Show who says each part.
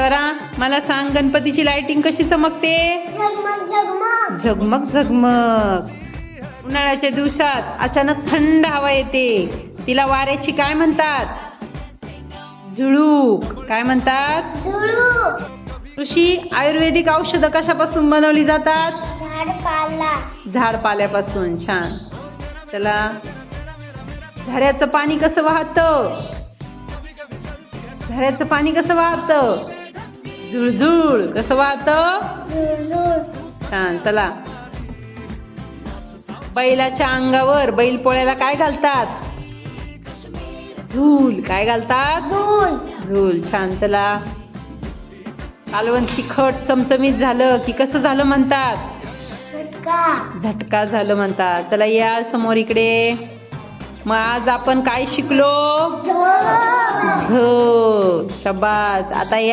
Speaker 1: करा. मला सांग गणपतीची लाइटिंग कशी चमकते?
Speaker 2: झगमग झगमग.
Speaker 1: उन्हाळ्याच्या दिवसात अचानक थंड हवा येते. तिला वाऱ्याची काय म्हणतात? झुळूक. काय म्हणतात? ऋषी आयुर्वेदिक औषधं कशापासून बनवली जातात?
Speaker 2: झाड
Speaker 1: पाल्यापासून छान. चला. झऱ्याचं पाणी कसं वाहतं? झऱ्याचं पाणी कसं वाहतं? झुळझुळ कसं वाहतं? छान चला. बैलाच्या अंगावर बैल पोळ्याला काय घालतात? झूल काय घालतात?
Speaker 2: झुल
Speaker 1: छान चला. कालवण तिखट चमचमीत झालं की कसं झालं म्हणतात?
Speaker 2: झटका
Speaker 1: झालं म्हणतात. चला या समोर इकडे. मग आज आपण काय शिकलो? झ शबास. आता या